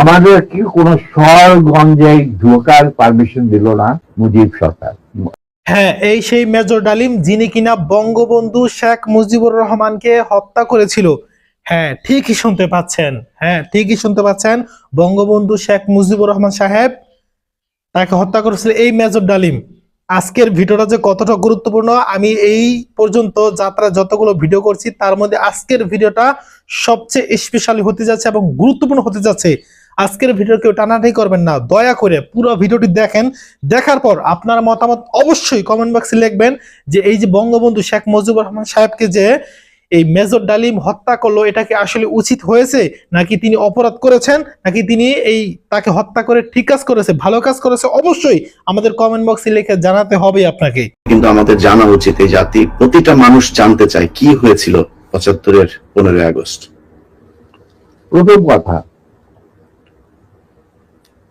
আমাদের কি কোনো শহরগঞ্জে ঢোকার পারমিশন দিল না মুজিব সরকার। হ্যাঁ এই সেই মেজর ডালিম যিনি কিনা বঙ্গবন্ধু শেখ মুজিবুর রহমানকে হত্যা করেছিল। হ্যাঁ ঠিকই শুনতে পাচ্ছেন। হ্যাঁ ঠিকই শুনতে পাচ্ছেন। বঙ্গবন্ধু শেখ মুজিবুর রহমান সাহেব তাকে হত্যা করেছিল এই মেজর ডালিম। আজকের ভিডিওটা যে কতটা গুরুত্বপূর্ণ, আমি এই পর্যন্ত যাত্রা যতগুলো ভিডিও করছি, তার মধ্যে আজকের ভিডিওটা সবচেয়ে স্পেশালি হতে যাচ্ছে এবং গুরুত্বপূর্ণ হতে যাচ্ছে। আজকের ভিডিও কেউ টানাটাই করবেন না দয়া করে পুরো ভিডিওটি দেখেন। দেখার পর আপনার মতামত অবশ্যই কমেন্ট বক্সে লিখবেন যে এই যে বঙ্গবন্ধু শেখ মুজিবুর রহমান সাহেবকে যে এই মেজর ডালিম হত্যা করল এটা কি আসলে উচিত হয়েছে? নাকি তিনি অপরাধ করেছেন? নাকি তিনি এই তাকে হত্যা করে ঠিক কাজ করেছে ভালো কাজ করেছে? অবশ্যই আমাদের কমেন্ট বক্সে লিখে জানাতে হবে আপনাকে। কিন্তু আমাদের জানা উচিত এই জাতি প্রতিটা মানুষ জানতে চায় কি হয়েছিল পঁচাত্তরের পনেরোই আগস্ট। প্রথম কথা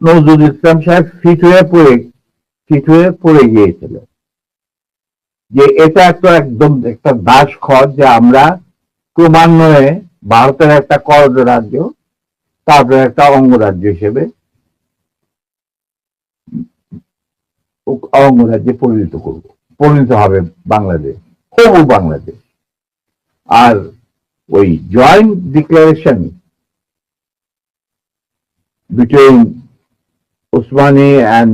নজরুল ইসলাম সাহেব ফিট হয়ে পড়ে, ফিট হয়ে পড়ে গিয়েছিল। যে এটা একটা একদম একটা দাস খর যে আমরা ক্রমান্বয়ে ভারতের একটা করজ রাজ্য, তারপরে একটা অঙ্গরাজ্য হিসেবে অঙ্গরাজ্যে পরিণত করব, পরিণত হবে বাংলাদেশ হবু বাংলাদেশ। আর ওই joint declaration between Usmani and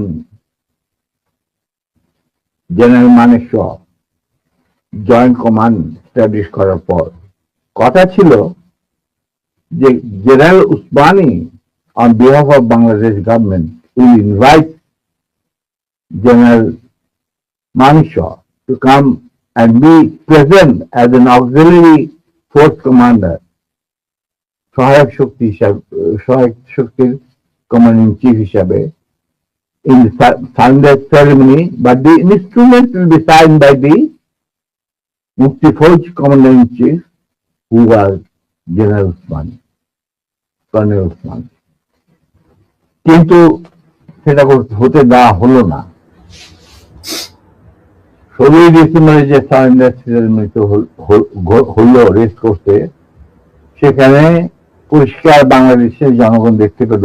General Maneshaw joint command establish করার পর, কথা ছিল যে general Osmani on behalf of Bangladesh government will invite general Maneshaw to come and be present as an auxiliary force commander, সহায়ক শক্তি হিসাবে, সহায়ক শক্তির কমান্ডিং চিফ হিসাবে in the sa- ceremony, but the instrument will be signed by the Mukti Fauj commander in chief, who was General Usman, Colonel Usman. কিন্তু সেটা হতে দেওয়া হলো না ষোলোই ডিসেম্বরে যে সারেন্ডার সেরেমনিতে হলো রেস্ট করতে সেখানে পরিষ্কার বাংলাদেশের জনগণ দেখতে পেল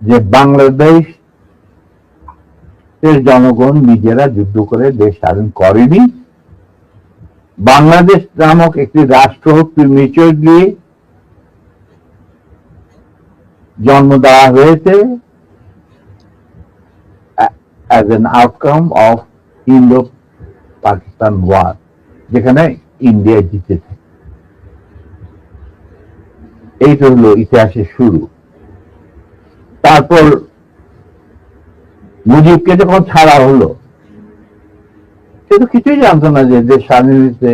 যে বাংলাদেশ এর জনগণ নিজেরা যুদ্ধ করে দেশ স্বাধীন করেনি, বাংলাদেশ নামক একটি রাষ্ট্র প্রিমিচুরলি জন্ম দেওয়া হয়েছে। As an outcome of Indo Pakistan war যেখানে ইন্ডিয়া জিতেছে। এইটা হলো ইতিহাসের শুরু। তারপর মুজিবকে যখন ছাড়া হলো, সে তো কিছুই জানতো না যে দেশ স্বাধীন হয়েছে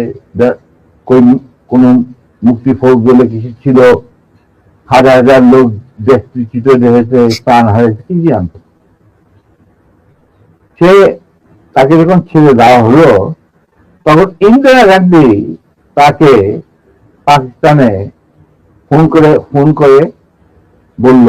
মুক্তি ফৌজ বলে কিছু ছিল। হাজার হাজার লোক দেশ বিচ্যুত হয়েছে প্রাণ হারিয়েছে কি জানতো সে তাকে যখন ছেড়ে দেওয়া হলো, তখন ইন্দিরা গান্ধী তাকে পাকিস্তানে ফোন করে ফোন করে বলল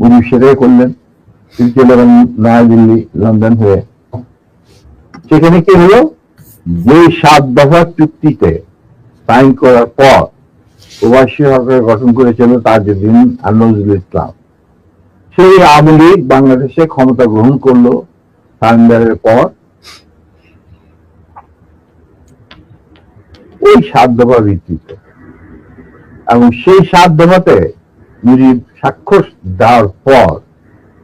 উনি সেটাই করলেন। চলে গেলেন নয়াদিল্লি লন্ডন হয়ে। সেখানে কি হলো? যে সাত দফা চুক্তিতে সাইন করার পর প্রবাসী সরকার গঠন করেছিল তাজউদ্দিন আর নজরুল ইসলাম। সেই আওয়ামী লীগ বাংলাদেশে ক্ষমতা গ্রহণ করল সারেন্ডারের পর। ওই সাত দফা ভিত্তিতে। এবং সেই সাত দফাতে মুজিব স্বাক্ষর দেওয়ার পর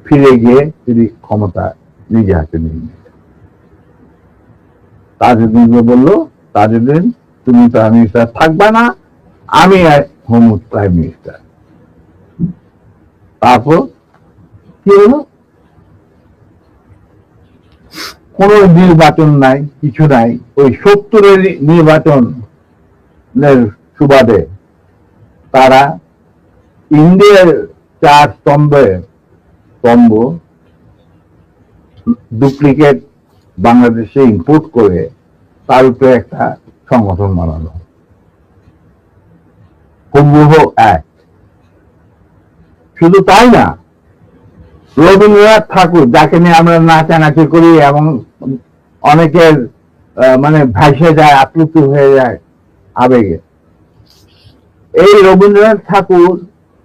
ফিরে গিয়ে তিনি ক্ষমতা নিজে হাতে নিয়ে নিলেন তাজউদ্দিনকে বলল, তাজউদ্দিন, তুমি প্রাইম মিনিস্টার থাকবে না, আমি হোম প্রাইম মিনিস্টার তারপর কি হলো? কোন নির্বাচন নাই, কিছু নাই। ওই সত্তরের নির্বাচনের সুবাদে তারা ইন্ডিয়ার চার স্তম্ভে স্তম্ভ ডুপ্লিকেট বাংলাদেশে ইম্পোর্ট করে তার উপরে একটা সংগঠন বানানো। হুবহু এক শুধু তাই না, রবীন্দ্রনাথ ঠাকুর, যাকে নিয়ে আমরা নাচানাচি করি এবং অনেকের মানে ভাসে যায়, আপ্লুত হয়ে যায় আবেগে এই রবীন্দ্রনাথ ঠাকুর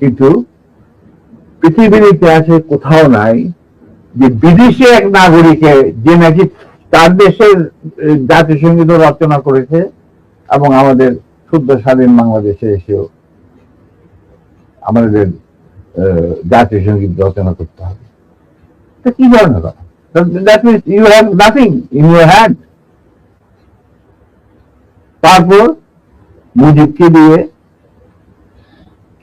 কিন্তু পৃথিবীর ইতিহাসে কোথাও নাই যে বিদেশি এক নাগরিকে যে নাকি তার দেশের সংগীত রচনা করেছে এবং আমাদের শুদ্ধ স্বাধীন বাংলাদেশে এসেও আমাদের সংগীত রচনা করতে হবে। কি ধরনের তারপর মুজিবকে দিয়ে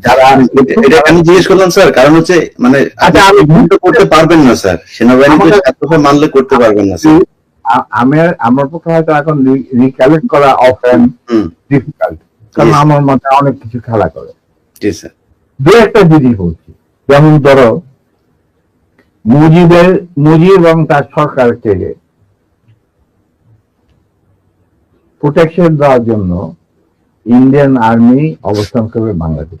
যারা এটা আমি জিজ্ঞেস করলাম স্যার কারণ হচ্ছে মানে আচ্ছা, আমি- করতে পারবেন না স্যার। মানলে করতে পারবেন না স্যার। আ- আমার পক্ষে হয়তো এখন রিকালেক্ট করা অফেন ডিফিকাল্ট কারণ আমার মতে অনেক কিছু খেলা করে। জি স্যার দু একটা জিনিস বলছি। যেমন ধরো মুজিবের মুজিব এবং তার সরকার সরকারকে প্রোটেকশন দেওয়ার জন্য ইন্ডিয়ান আর্মি অবস্থান করবে বাংলাদেশ।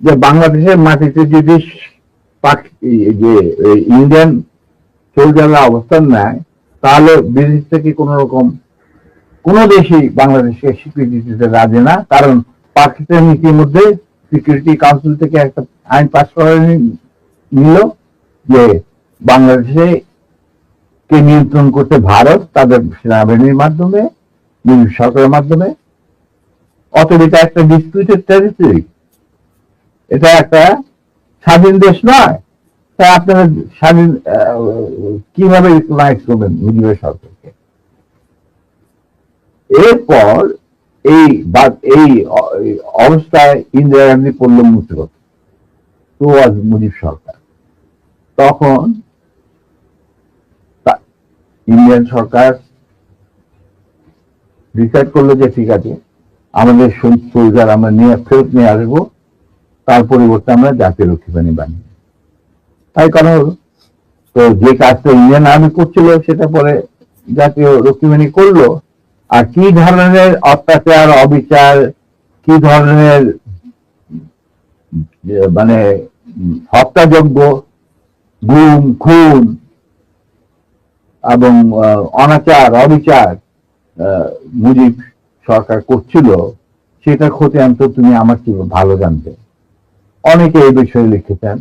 যে বাংলাদেশের মাটিতে যদি যে ইন্ডিয়ান সোলজাররা অবস্থান নেয়, তাহলে বিদেশ থেকে কোন রকম কোন দেশই বাংলাদেশকে স্বীকৃতি দিতে রাজি না? কারণ পাকিস্তান ইতিমধ্যে সিকিউরিটি কাউন্সিল থেকে একটা আইন পাস করে নিল যে বাংলাদেশে কে নিয়ন্ত্রণ করতে ভারত, তাদের সেনাবাহিনীর মাধ্যমে ব্রিটিশ সরকারের মাধ্যমে। অতএব এটা একটা ডিসপিউটেড টেরিটরি এটা একটা স্বাধীন দেশ নয়। তাই আপনারা স্বাধীন কীভাবে রিকগনাইজ করবেন মুজিবের সরকারকে? এরপর এই এই অবস্থায় ইন্দিরা গান্ধী পড়ল মুক্তিগত তো আজ মুজিব সরকার। তখন ইন্ডিয়ান সরকার ডিসাইড করল যে ঠিক আছে, আমাদের সোলজার আমরা নিয়ে, ফেরত নিয়ে আসব। তার পরিবর্তে আমরা জাতীয় রক্ষী বাহিনী বানিয়ে তাই কারণ তো যে কাজটা ইন্ডিয়ান আর্মি করছিল সেটা পরে জাতীয় বাহিনী করল। আর কি ধরনের অত্যাচার অবিচার কি ধরনের মানে উম, হত্যাযজ্ঞ গুম খুন এবং অনাচার অবিচার মুজিব সরকার করছিল সেটার ক্ষতি অন্ত তুমি আমার কি ভালো জানতে। অনেকে এই বিষয়ে লিখেছেন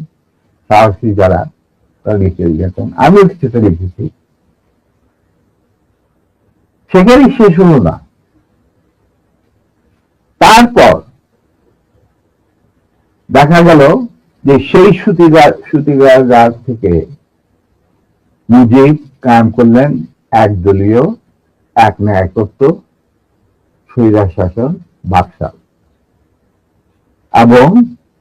সাহসী যারা, তারা লিখে লিখেছেন আমিও কিছুটা লিখেছি। সেখানেই শেষ হলো না। তারপর দেখা গেল যে সেই সুতিগার সুতিগার থেকে মুজিব কায়েম করলেন একদলীয়, এক ন্যায়তত্ত্ব স্বৈরার শাসন বাকশাল। এবং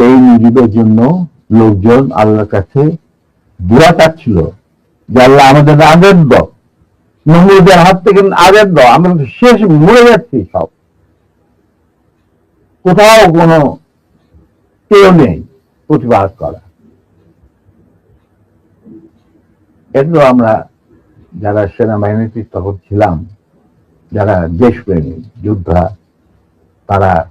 সেই মুজিবের জন্য লোকজন আল্লাহর কাছে দোয়া চাচ্ছিল যে আল্লাহ আমাদের আদর দাও। হাত থেকে আজাদ দাও। আমরা শেষ মরে যাচ্ছি সব। কোথাও কোনো কেউ নেই প্রতিবাদ করা। এটা আমরা যারা সেনাবাহিনীতে তখন ছিলাম, যারা দেশপ্রেমী যোদ্ধা, তারা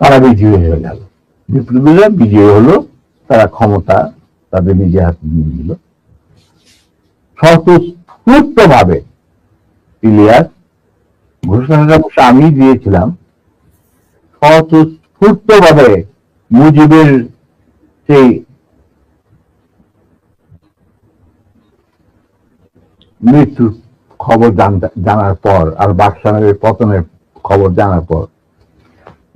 তারা বিজয়ী হয়ে গেল। বিপ্লবীরা বিজয়ী হলো, তারা ক্ষমতা তাদের নিজে হাতে নিয়ে নিল। স্বতঃস্ফূর্ত ভাবে ইলিয়াস ঘোষণাটা আমি দিয়েছিলাম স্বতঃস্ফূর্ত ভাবে মুজিবের সেই মৃত্যুর খবর জানার পর আর বাকশালের পতনের খবর জানার পর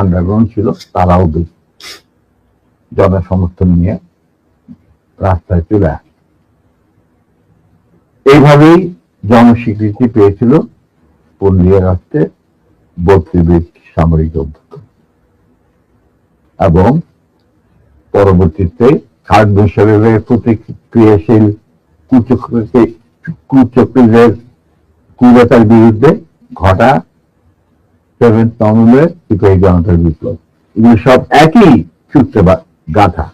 আন্ডারগ্রাউন্ড ছিল, তারাও বেশ জনসমর্থন নিয়ে রাস্তায় চলে আসে। এইভাবেই জনস্বীকৃতি পেয়েছিল পন্ডিয়া রাষ্ট্রে বত্রিশ সামরিক অভ্যুত্থান। এবং পরবর্তীতে খাট বৈশাখের প্রতিক্রিয়াশীল কুচক্রকে কুচক্রীদের কুলতার বিরুদ্ধে ঘটা সেভেন্থ নভেম্বর সিপাহী জনতার বিপ্লব এগুলো সব একই সূত্রে গাথা।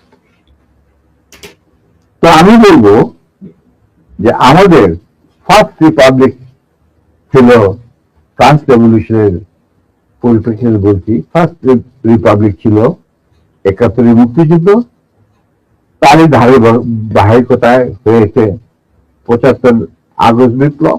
তো আমি বলব যে আমাদের ফার্স্ট রিপাবলিক ছিল ফ্রান্স রেভলিউশনের পরিপ্রেক্ষিতে বলছি ফার্স্ট রিপাবলিক ছিল একাত্তরের মুক্তিযুদ্ধ। তারই ধারে বাহিকতায় হয়েছে পঁচাত্তর আগস্ট বিপ্লব।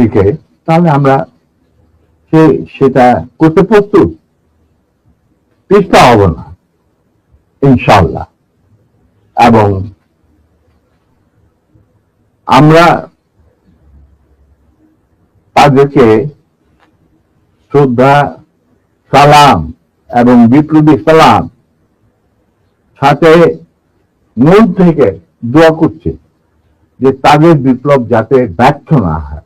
থেকে তাহলে আমরা সে, সেটা করতে প্রস্তুত? পিছপা হব না ইনশাল্লাহ এবং আমরা তাদেরকে শ্রদ্ধা, সালাম এবং বিপ্লবী সালাম সাথে মূল থেকে দোয়া করছে যে তাদের বিপ্লব যাতে ব্যর্থ না হয়।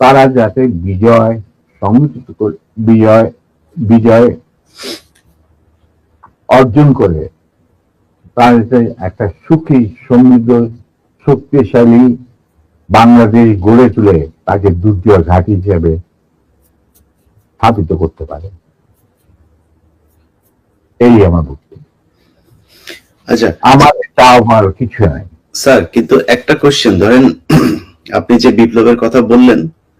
তারা যাতে বিজয় সংগঠিত করে বিজয় বিজয় অর্জন করে তারা একটা সুখী সমৃদ্ধ শক্তিশালী বাংলাদেশ গড়ে তুলে তাকে দ্বিতীয় ঘাঁটি হিসেবে স্থাপিত করতে পারে। এই আমার বক্তব্য। আচ্ছা। আমার চাও আমার কিছু নাই। স্যার কিন্তু একটা কোশ্চেন ধরেন আপনি যে বিপ্লবের কথা বললেন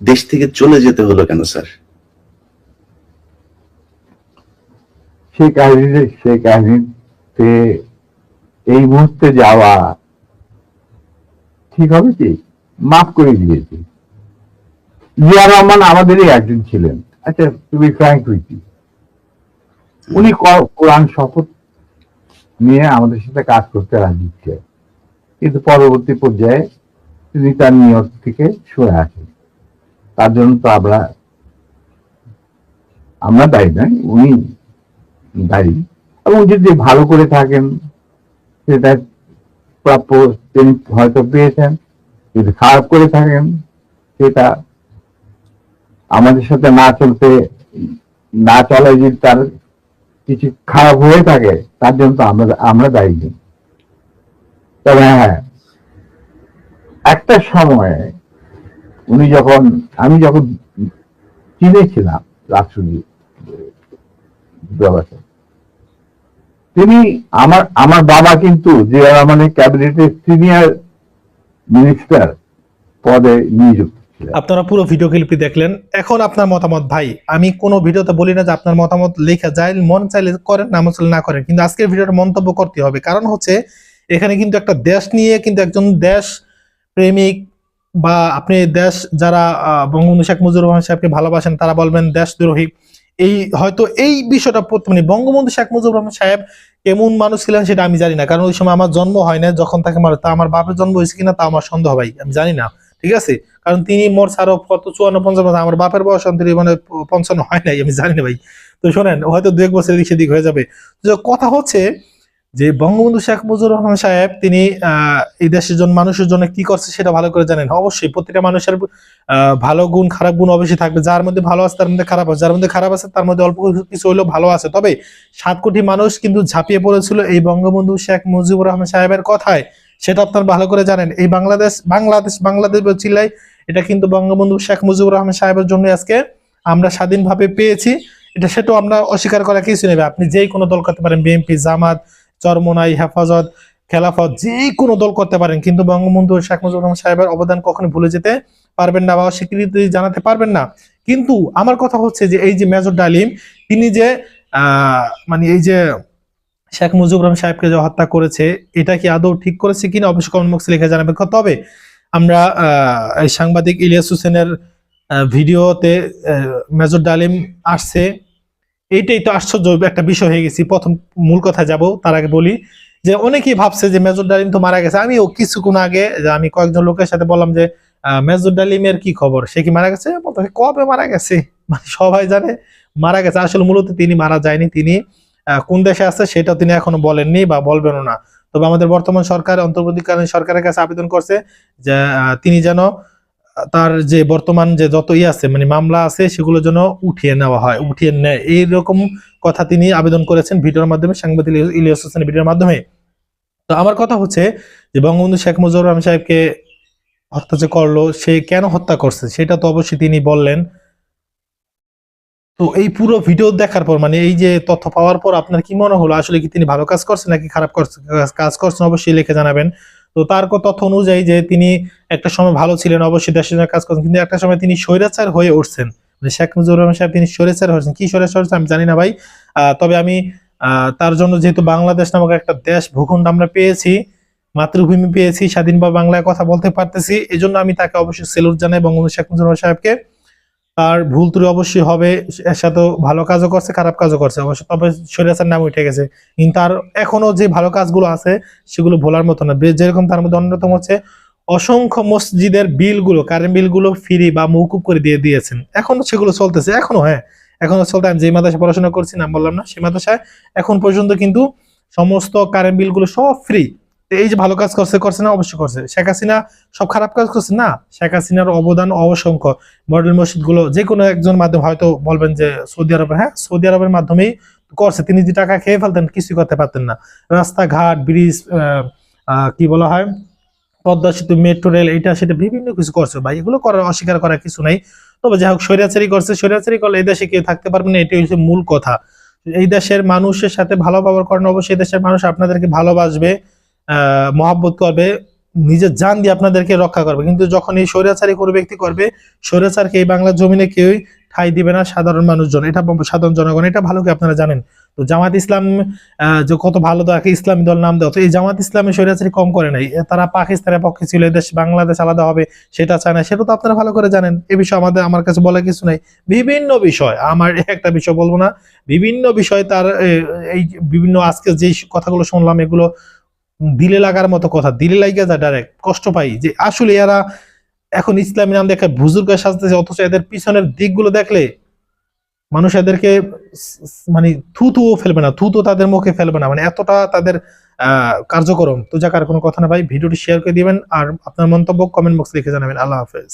দেশ থেকে চলে যেতে হলো কেন, স্যার? কাহিনীতে সেই কাহিনীতে এই মুহূর্তে যাওয়া ঠিক হবে কি? মাফ করে দিয়েছি। জিয়া রহমান আমাদেরই একজন ছিলেন। আচ্ছা তুমি ফ্র্যাঙ্ক উইথি উনি কোরআন শপথ নিয়ে আমাদের সাথে কাজ করতে রাজি কিন্তু পরবর্তী পর্যায়ে তিনি তার নিয়ত থেকে সরে আসেন। তার জন্য তো আমরা আমরা দায়ী নয়, উনি দায়ী। এবং যদি ভালো করে থাকেন, সেটা প্রাপ্য তিনি হয়তো পেয়েছেন। যদি খারাপ করে থাকেন, সেটা আমাদের সাথে না চলতে, না চলায় যদি তার কিছু খারাপ হয়ে থাকে, তার জন্য তো আমরা আমরা দায়ী। নেই তবে হ্যাঁ একটা সময়ে উনি যখন, আমি যখন চিনেছিলাম রাষ্ট্রদূত ব্যবস্থা তিনি আমার আমার বাবা কিন্তু যে রহমানের ক্যাবিনেটের সিনিয়র মিনিস্টার পদে নিযুক্ত আপনারা পুরো ভিডিও ক্লিপটি দেখলেন। এখন আপনার মতামত, ভাই, আমি কোনো ভিডিওতে বলি না যে আপনার মতামত লেখা যায়, মন চাইলে করেন, না মন না করেন। কিন্তু আজকের ভিডিওটা মন্তব্য করতে হবে। কারণ হচ্ছে, এখানে কিন্তু একটা দেশ নিয়ে কিন্তু একজন দেশ প্রেমিক বা আপনি দেশ যারা বঙ্গবন্ধু শেখ মুজিবুর রহমান সাহেবকে ভালোবাসেন, তারা বলবেন দেশদ্রোহী। এই হয়তো এই বিষয়টা মানে বঙ্গবন্ধু শেখ মুজিবুর রহমান সাহেব কেমন মানুষ ছিলেন সেটা আমি জানি না। কারণ ওই সময় আমার জন্ম হয় না যখন তাকে মারে, তা আমার বাপের জন্ম হয়েছে কিনা তা আমার সন্দেহ ভাই, আমি জানি না। ঠিক আছে? কারণ তিনি মোর ছাড়ো কত, চুয়ান্ন পঞ্চান্ন আমার বাপের বয়স অন্তরে মানে পঞ্চান্ন হয় নাই, আমি জানি না ভাই। তো শোনেন, হয়তো দু এক বছর এদিক সেদিক হয়ে যাবে। কথা হচ্ছে যে বঙ্গবন্ধু শেখ মুজিবুর রহমান সাহেব, তিনি এই দেশের জন্য মানুষের জন্য কি করছে সেটা ভালো করে জানেন? অবশ্যই প্রতিটা মানুষের ভালো গুণ, খারাপ গুণ অবশ্যই থাকবে। যার মধ্যে ভালো আছে, তার মধ্যে খারাপ আছে। যার মধ্যে খারাপ আছে, তার মধ্যে অল্প কিছু হলেও ভালো আছে। তবে সাত কোটি মানুষ কিন্তু ঝাঁপিয়ে পড়েছিল এই বঙ্গবন্ধু শেখ মুজিবুর রহমান সাহেবের কথায়। সেটা আপনার ভালো করে জানেন। এই বাংলাদেশ বাংলাদেশ বাংলাদেশ চিল্লাই, এটা কিন্তু বঙ্গবন্ধু শেখ মুজিবুর রহমান সাহেবের জন্য আজকে আমরা স্বাধীনভাবে পেয়েছি। এটা সেটাও আমরা অস্বীকার করা কিছু নেবে আপনি যেই কোনো দল করতে পারেন, বিএনপি, জামাত চরমোনাই, হেফাজত, খেলাফত, যে কোনো দল করতে পারেন। কিন্তু বঙ্গবন্ধু শেখ মুজিবুর রহমান সাহেবের অবদান কখনো ভুলে যেতে পারবেন না বা স্বীকৃতি জানাতে পারবেন না। কিন্তু আমার কথা হচ্ছে যে এই যে মেজর ডালিম, তিনি যে মানে এই যে শেখ মুজিবুর রহমান সাহেবকে যে হত্যা করেছে, এটা কি আদৌ ঠিক করেছে কিনা অবশ্যই কমেন্ট বক্সে লিখে জানাবেন। তবে আমরা এই সাংবাদিক ইলিয়াস হোসেনের ভিডিওতে মেজর ডালিম আসছে। এইটাই তো আশ্চর্য একটা বিষয় হয়ে গেছি। প্রথম মূল কথা যাব, তার আগে বলি যে অনেকেই ভাবছে যে মেজর ডালিম তো মারা গেছে। আমিও কিছুক্ষণ আগে আমি কয়েকজন লোকের সাথে বললাম যে মেজর ডালিমের কি খবর? সে কি মারা গেছে? বলতে কবে মারা গেছে? মানে সবাই জানে মারা গেছে। আসলে মূলত তিনি মারা যায়নি। তিনি কোন দেশে আছে সেটা তিনি এখনও বলেননি বা বলবেনও না। তবে আমাদের বর্তমান সরকার, অন্তর্বর্তীকালীন সরকারের কাছে আবেদন করছে যে তিনি যেন তার যে বর্তমান যে যত ই আছে মানে মামলা আছে, সেগুলো যেন উঠিয়ে নেওয়া হয়, উঠিয়ে নেয় এইরকম কথা তিনি আবেদন করেছেন ভিডিওর মাধ্যমে, সাংবাদিক ইলিয়াস- হোসেনের ভিডিওর মাধ্যমে। তো আমার কথা হচ্ছে যে বঙ্গবন্ধু শেখ মুজিবুর রহমান সাহেবকে হত্যা যে করল, সে কেন হত্যা করছে, সেটা তো অবশ্যই তিনি বললেন। তো এই পুরো ভিডিও দেখার পর মানে এই যে তথ্য পাওয়ার পর আপনার কি মনে হলো? আসলে কি তিনি ভালো কাজ করছেন নাকি খারাপ কাজ করছেন? অবশ্যই লিখে জানাবেন। তো তার তথ্য অনুযায়ী যে তিনি একটা সময় ভালো ছিলেন, অবশ্যই দেশের জন্য কাজ করছেন, কিন্তু একটা সময় তিনি স্বৈরাচার হয়ে উঠছেন। মানে শেখ মুজিবুর রহমান সাহেব তিনি স্বৈরাচার হয়েছেন। কি স্বৈরাচার হয়েছেন আমি জানি না ভাই। তবে আমি তার জন্য যেহেতু বাংলাদেশ নামক একটা দেশ ভূখণ্ড আমরা পেয়েছি, মাতৃভূমি পেয়েছি, স্বাধীনভাবে বাংলায় কথা বলতে পারতেছি এই আমি তাকে অবশ্যই সেলুট জানাই বঙ্গবন্ধু শেখ মুজিবুর রহমান সাহেবকে। তার ভুল ত্রুটি অবশ্যই হবে, এর সাথে ভালো কাজও করছে, খারাপ কাজও করছে। অবশ্য তবে সৈরাচার নাম উঠে গেছে। কিন্তু তার এখনও যে ভালো কাজগুলো আছে, সেগুলো ভোলার মতো না। যেরকম তার মধ্যে অন্যতম হচ্ছে, অসংখ্য মসজিদের বিলগুলো কারেন্ট বিলগুলো ফ্রি বা মৌকুব করে দিয়ে দিয়েছেন। এখনও সেগুলো চলতেছে, এখনও হ্যাঁ। এখনও চলতে আমি যে মাদ্রাসায় পড়াশোনা করছি, নাম বললাম না সেই মাদ্রাসায় এখন পর্যন্ত কিন্তু সমস্ত কারেন্ট বিলগুলো সব ফ্রি এই যে ভালো কাজ করছে করছে না, অবশ্যই করছে। শেখ হাসিনা সব খারাপ কাজ করছে না? শেখ হাসিনার অবদান অসংখ্য। মডেল মসজিদগুলো যে কোনো একজন মাধ্যমে, হয়তো বলবেন যে সৌদি আরবে হ্যাঁ সৌদি আরবের মাধ্যমেই করছে। তিনি যে টাকা খেয়ে ফেলতেন, কিছুই করতে পারতেন না। রাস্তাঘাট, ব্রিজ কি বলা হয়? পদ্মা সেতু মেট্রো রেল এটা সেটা বিভিন্ন কিছু করছে। ভাই, এগুলো করার, অস্বীকার করার কিছু নাই। তবে যাই হোক, স্বৈরাচারী করছে। স্বৈরাচারী করলে এই দেশে কেউ থাকতে পারবে না, এটাই হচ্ছে মূল কথা। এই দেশের মানুষের সাথে ভালো ব্যবহার করেন অবশ্যই, এই দেশের মানুষ আপনাদেরকে ভালোবাসবে। মহাব্বত করবে, নিজের জান দিয়ে আপনাদেরকে রক্ষা করবে। কিন্তু যখন এই স্বৈরাচারী কোনো ব্যক্তি করবে, স্বৈরাচারকে এই বাংলার জমিনে কেউই ঠাই দিবে না সাধারণ মানুষজন। এটা সাধারণ জনগণ, এটা ভালো করে আপনারা জানেন? তো জামাত ইসলাম যে কত ভালো তাকে ইসলামী দল নাম দেওয়া তো এই জামাত ইসলামী স্বৈরাচারী কম করে নাই। তারা পাকিস্তানের পক্ষে ছিল এই দেশ বাংলাদেশ আলাদা হবে, সেটা চায় না। সেটা তো আপনারা ভালো করে জানেন। এ বিষয়ে আমাদের, আমার কাছে বলার কিছু নাই। বিভিন্ন বিষয়, আমার একটা বিষয় বলব না, বিভিন্ন বিষয় তার এই বিভিন্ন আজকে যে কথাগুলো শুনলাম, এগুলো দিলে লাগার মতো কথা, দিলে লাগে যায় ডাইরেক্ট কষ্ট পাই যে আসলে এরা এখন ইসলামী নাম দেখে বুজুর্গ সাজতেছে, অথচ এদের পিছনের দিকগুলো দেখলে মানুষ এদেরকে মানে থুতুও ফেলবে না, থুতু তাদের মুখে ফেলবে না। মানে এতটা তাদের কার্যক্রম। তো যাক, আর কোনো কথা না ভাই, ভিডিওটি শেয়ার করে দিবেন, আর আপনার মন্তব্য কমেন্ট বক্সে লিখে জানাবেন। আল্লাহ হাফেজ।